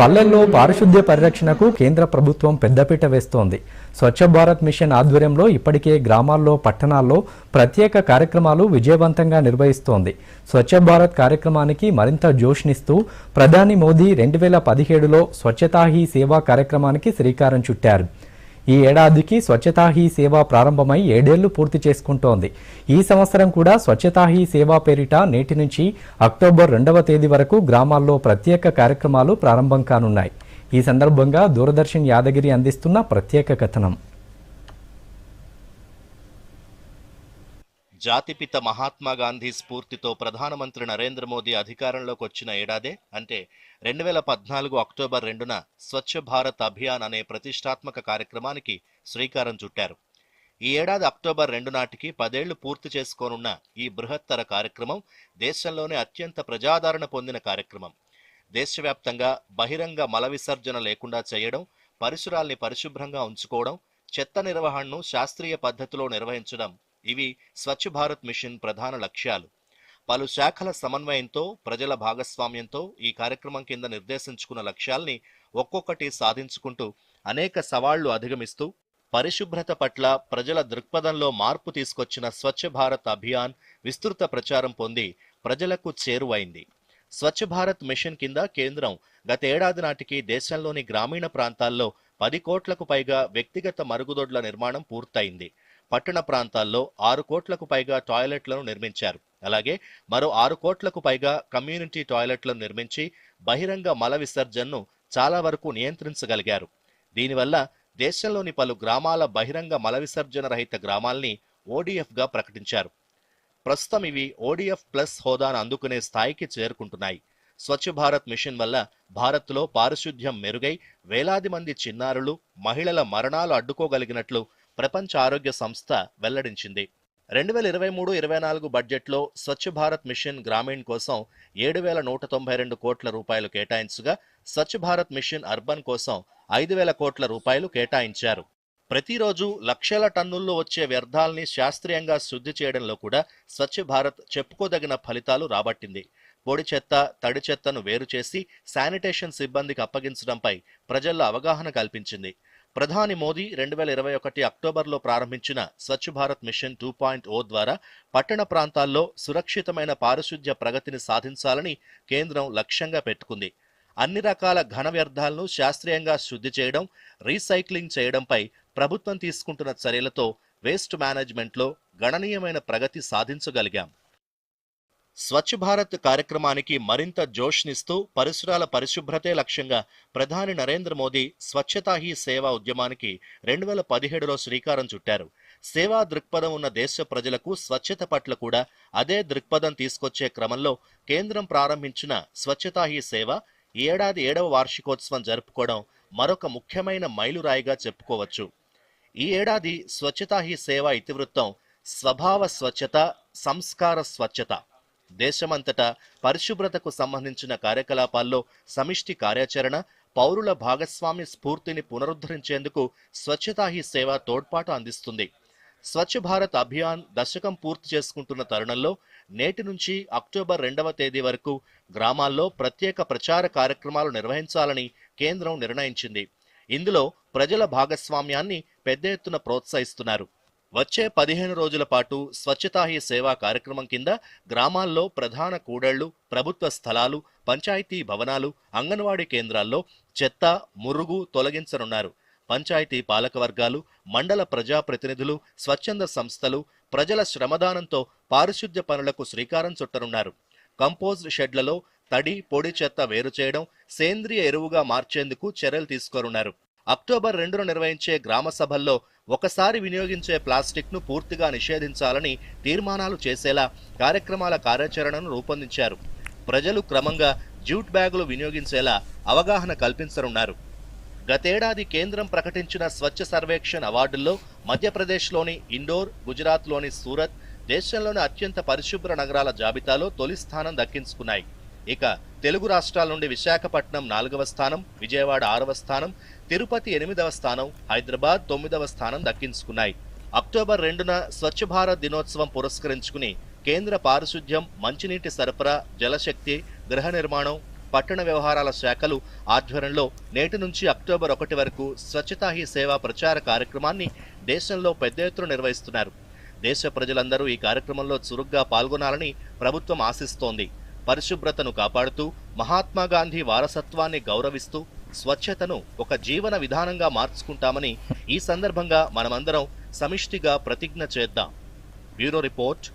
పల్లెల్లో పారిశుద్ధ్య పరిరక్షణకు కేంద్ర ప్రభుత్వం పెద్దపీట వేస్తోంది. స్వచ్ఛ భారత్ మిషన్ ఆధ్వర్యంలో ఇప్పటికే గ్రామాల్లో పట్టణాల్లో ప్రత్యేక కార్యక్రమాలు విజయవంతంగా నిర్వహిస్తోంది. స్వచ్ఛ భారత్ కార్యక్రమానికి మరింత జోష్నిస్తూ ప్రధాని మోదీ రెండు వేల పదిహేడులో స్వచ్ఛతా హీ సేవా కార్యక్రమానికి శ్రీకారం చుట్టారు. ఈ ఏడాదికి స్వచ్ఛతా హీ సేవ ప్రారంభమై ఏడేళ్ళు పూర్తి చేసుకుంటోంది. ఈ సంవత్సరం కూడా స్వచ్ఛతా హీ సేవ పేరిట నేటి నుంచి అక్టోబర్ రెండవ తేదీ వరకు గ్రామాల్లో ప్రత్యేక కార్యక్రమాలు ప్రారంభం కానున్నాయి. ఈ సందర్భంగా దూరదర్శన్ యాదగిరి అందిస్తున్న ప్రత్యేక కథనం. జాతిపిత మహాత్మా గాంధీ స్ఫూర్తితో ప్రధానమంత్రి నరేంద్ర మోదీ అధికారంలోకి వచ్చిన ఏడాదే అంటే రెండు వేల పద్నాలుగు అక్టోబర్ రెండున స్వచ్ఛ భారత్ అభియాన్ అనే ప్రతిష్టాత్మక కార్యక్రమానికి శ్రీకారం చుట్టారు. ఈ ఏడాది అక్టోబర్ రెండు నాటికి పదేళ్ళు పూర్తి చేసుకోనున్న ఈ బృహత్తర కార్యక్రమం దేశంలోనే అత్యంత ప్రజాదరణ పొందిన కార్యక్రమం. దేశవ్యాప్తంగా బహిరంగ మల విసర్జన లేకుండా చేయడం పరిసరాల్ని పరిశుభ్రంగా ఉంచుకోవడం చెత్త నిర్వహణను శాస్త్రీయ పద్ధతిలో నిర్వహించడం ఇవి స్వచ్ఛ భారత్ మిషన్ ప్రధాన లక్ష్యాలు. పలు శాఖల సమన్వయంతో ప్రజల భాగస్వామ్యంతో ఈ కార్యక్రమం కింద నిర్దేశించుకున్న లక్ష్యాల్ని ఒక్కొక్కటి సాధించుకుంటూ అనేక సవాళ్ళు అధిగమిస్తూ పరిశుభ్రత పట్ల ప్రజల దృక్పథంలో మార్పు తీసుకొచ్చిన స్వచ్ఛ భారత్ అభియాన్ విస్తృత ప్రచారం పొంది ప్రజలకు చేరువైంది. స్వచ్ఛ భారత్ మిషన్ కింద కేంద్రం గత ఏడాది నాటికి దేశంలోని గ్రామీణ ప్రాంతాల్లో పది కోట్లకు పైగా వ్యక్తిగత మరుగుదొడ్ల నిర్మాణం పూర్తయింది. పట్టణ ప్రాంతాల్లో ఆరు కోట్లకు పైగా టాయిలెట్లను నిర్మించారు. అలాగే మరో ఆరు కోట్లకు పైగా కమ్యూనిటీ టాయిలెట్లను నిర్మించి బహిరంగ మల విసర్జనను చాలా వరకు నియంత్రించగలిగారు. దీనివల్ల దేశంలోని పలు గ్రామాల బహిరంగ మల విసర్జన రహిత గ్రామాల్ని ఓడిఎఫ్గా ప్రకటించారు. ప్రస్తుతం ఇవి ఓడిఎఫ్ ప్లస్ హోదాను అందుకునే స్థాయికి చేరుకుంటున్నాయి. స్వచ్ఛ భారత్ మిషన్ వల్ల భారత్లో పారిశుధ్యం మెరుగై వేలాది మంది చిన్నారులు మహిళల మరణాలు అడ్డుకోగలిగినట్లు ప్రపంచ ఆరోగ్య సంస్థ వెల్లడించింది. రెండు వేల ఇరవై మూడు ఇరవై నాలుగు బడ్జెట్లో స్వచ్ఛ భారత్ మిషన్ గ్రామీణ్ కోసం ఏడు వేల నూట తొంభై రెండు కోట్ల రూపాయలు కేటాయించగా స్వచ్ఛ భారత్ మిషన్ అర్బన్ కోసం ఐదు వేల కోట్ల రూపాయలు కేటాయించారు. ప్రతిరోజు లక్షల టన్నుల్లో వచ్చే వ్యర్థాల్ని శాస్త్రీయంగా శుద్ధి చేయడంలో కూడా స్వచ్ఛ భారత్ చెప్పుకోదగిన ఫలితాలు రాబట్టింది. పొడి చెత్త తడి చెత్తను వేరు చేసి శానిటేషన్ సిబ్బందికి అప్పగించడంపై ప్రజల్లో అవగాహన కల్పించింది. ప్రధాని మోదీ రెండు వేల ఇరవై ఒకటి అక్టోబర్లో ప్రారంభించిన Swachh Bharat mission two point O ద్వారా పట్టణ ప్రాంతాల్లో సురక్షితమైన పారిశుద్ధ్య ప్రగతిని సాధించాలని కేంద్రం లక్ష్యంగా పెట్టుకుంది. అన్ని రకాల ఘన వ్యర్థాలను శాస్త్రీయంగా శుద్ధి చేయడం రీసైక్లింగ్ చేయడంపై ప్రభుత్వం తీసుకుంటున్న చర్యలతో వేస్ట్ మేనేజ్మెంట్లో గణనీయమైన ప్రగతి సాధించగలిగాం. స్వచ్ఛ భారత్ కార్యక్రమానికి మరింత జోష్నిస్తూ పరిసరాల పరిశుభ్రతే లక్ష్యంగా ప్రధాని నరేంద్ర మోదీ స్వచ్ఛతా హీ సేవా ఉద్యమానికి రెండు వేల పదిహేడులో శ్రీకారం చుట్టారు. సేవా దృక్పథం ఉన్న దేశ ప్రజలకు స్వచ్ఛత పట్ల కూడా అదే దృక్పథం తీసుకొచ్చే క్రమంలో కేంద్రం ప్రారంభించిన స్వచ్ఛతా హీ సేవ ఈ ఏడాది ఏడవ వార్షికోత్సవం జరుపుకోవడం మరొక ముఖ్యమైన మైలురాయిగా చెప్పుకోవచ్చు. ఈ ఏడాది స్వచ్ఛతా హీ సేవ ఇతివృత్తం స్వభావ స్వచ్ఛత సంస్కార స్వచ్ఛత దేశమంతటా పరిశుభ్రతకు సంబంధించిన కార్యకలాపాల్లో సమిష్టి కార్యాచరణ పౌరుల భాగస్వామ్య స్ఫూర్తిని పునరుద్ధరించేందుకు స్వచ్ఛతా హీ సేవ తోడ్పాటు అందిస్తుంది. స్వచ్ఛ భారత్ అభియాన్ దశకం పూర్తి చేసుకుంటున్న తరుణంలో నేటి నుంచి అక్టోబర్ రెండవ తేదీ వరకు గ్రామాల్లో ప్రత్యేక ప్రచార కార్యక్రమాలు నిర్వహించాలని కేంద్రం నిర్ణయించింది. ఇందులో ప్రజల భాగస్వామ్యాన్ని పెద్ద ఎత్తున ప్రోత్సహిస్తున్నారు. వచ్చే పదిహేను రోజుల పాటు స్వచ్ఛతా హీ సేవా కార్యక్రమం కింద గ్రామాల్లో ప్రధాన కూడళ్ళు ప్రభుత్వ స్థలాలు పంచాయతీ భవనాలు అంగన్వాడీ కేంద్రాల్లో చెత్త మురుగు తొలగించనున్నారు. పంచాయతీ పాలకవర్గాలు మండల ప్రజాప్రతినిధులు స్వచ్ఛంద సంస్థలు ప్రజల శ్రమదానంతో పారిశుద్ధ్య పనులకు శ్రీకారం చుట్టనున్నారు. కంపోజ్డ్ షెడ్లలో తడి పొడి చెత్త వేరు చేయడం సేంద్రియ ఎరువుగా మార్చేందుకు చర్యలు తీసుకోనున్నారు. అక్టోబర్ రెండున నిర్వహించే గ్రామ సభల్లో ఒకసారి వినియోగించే ప్లాస్టిక్ను పూర్తిగా నిషేధించాలని తీర్మానాలు చేసేలా కార్యక్రమాల కార్యాచరణను రూపొందించారు. ప్రజలు క్రమంగా జ్యూట్ బ్యాగులు వినియోగించేలా అవగాహన కల్పించనున్నారు. గతేడాది కేంద్రం ప్రకటించిన స్వచ్ఛ సర్వేక్షణ్ అవార్డుల్లో మధ్యప్రదేశ్లోని ఇండోర్ గుజరాత్లోని సూరత్ దేశంలోని అత్యంత పరిశుభ్ర నగరాల జాబితాలో తొలి స్థానం దక్కించుకున్నాయి. ఇక తెలుగు రాష్ట్రాల నుండి విశాఖపట్నం నాలుగవ స్థానం విజయవాడ ఆరవ స్థానం తిరుపతి ఎనిమిదవ స్థానం హైదరాబాద్ తొమ్మిదవ స్థానం దక్కించుకున్నాయి. అక్టోబర్ రెండున స్వచ్ఛ భారత్ దినోత్సవం పురస్కరించుకుని కేంద్ర పారిశుద్ధ్యం మంచినీటి సరఫరా జలశక్తి గృహ నిర్మాణం పట్టణ వ్యవహారాల శాఖలు ఆధ్వర్యంలో నేటి నుంచి అక్టోబర్ ఒకటి వరకు స్వచ్ఛతా హీ ప్రచార కార్యక్రమాన్ని దేశంలో పెద్ద ఎత్తున నిర్వహిస్తున్నారు. దేశ ప్రజలందరూ ఈ కార్యక్రమంలో చురుగ్గా పాల్గొనాలని ప్రభుత్వం ఆశిస్తోంది. పరిశుభ్రతను కాపాడుతూ మహాత్మా గాంధీ వారసత్వాన్ని గౌరవిస్తూ స్వచ్ఛతను ఒక జీవన విధానంగా మార్చుకుంటామని ఈ సందర్భంగా మనమందరం సమిష్టిగా ప్రతిజ్ఞ చేద్దాం. Bureau report